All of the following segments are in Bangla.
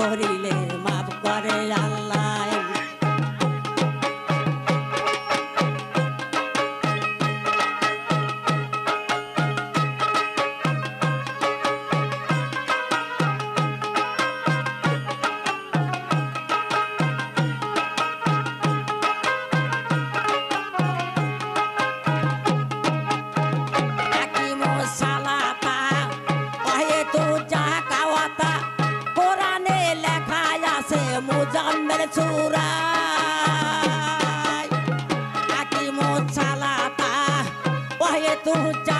করিলে মাফ করে আল্লাহ। হাকিমু সালাতা মুজাম্মেল সূরা হাকিমু সালাতা ওহে তু জাকাওয়াতা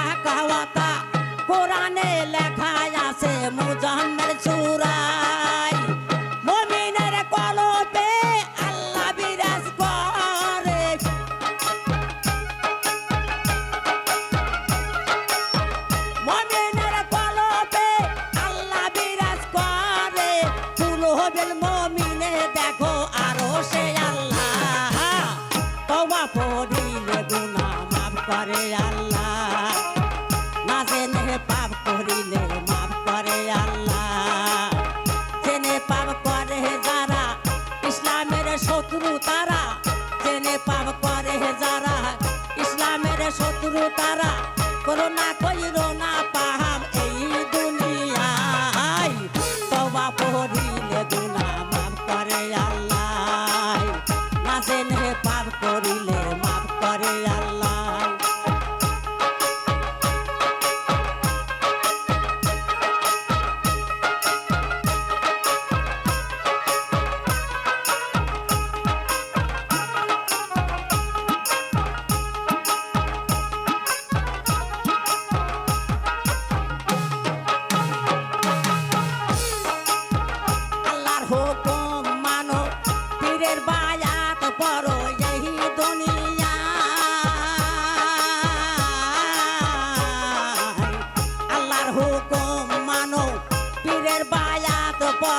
করে আল্লাহ। না জেনে পাপ করিলে মাফ করে আল্লাহ। জেনে পাপ করে যারা ইসলামের শত্রু তারা। জেনে পাপ করে যারা ইসলামের শত্রু তারা। করোনা কইরো না পাহাম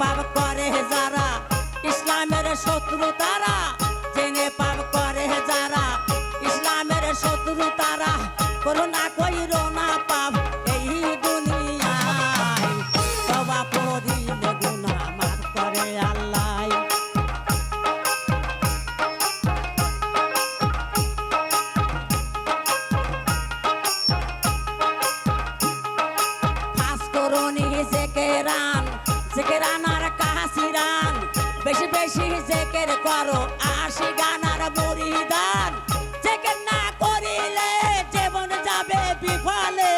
পাপ করে যারা, ইসলামের শত্রু তারা, জেনে পাপ করে যারা, ইসলামের শত্রু তারা করোনা কইর না পাপ, এই দুনিয়ায় গুনাহ মাফ করে আল্লাহ। করুনি জেকেরান আর কাহাসিরান। বেশি বেশি জেকের করো আশি গানার মুরিদান। জেকের না করিলে জীবন যাবে বিফলে।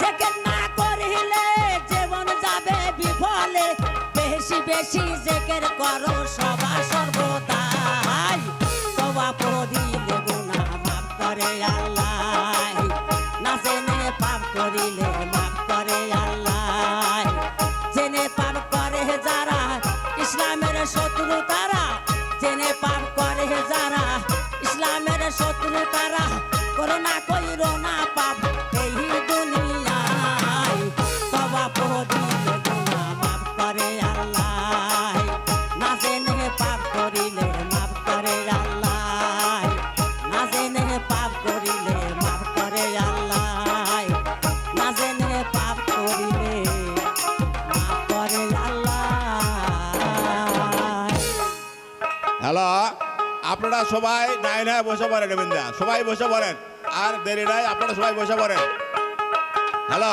জেকের না করিলে জীবন যাবে বিফলে। বেশি বেশি জেকের করো সবা সর্বদাই শত্রু তারা, জেনে পাপ করে যারা। ইসলামের শত্রু তারা করোনা কইর না পাপ, এই দুনিয়ায় তবা পড়িলে হ্যালো? আপনারা সবাই নাই নাই বসে পড়েন রবীন্দ্রা সবাই বসে পড়েন। আর দেরি নাই, আপনারা সবাই বসে পড়েন। হ্যালো?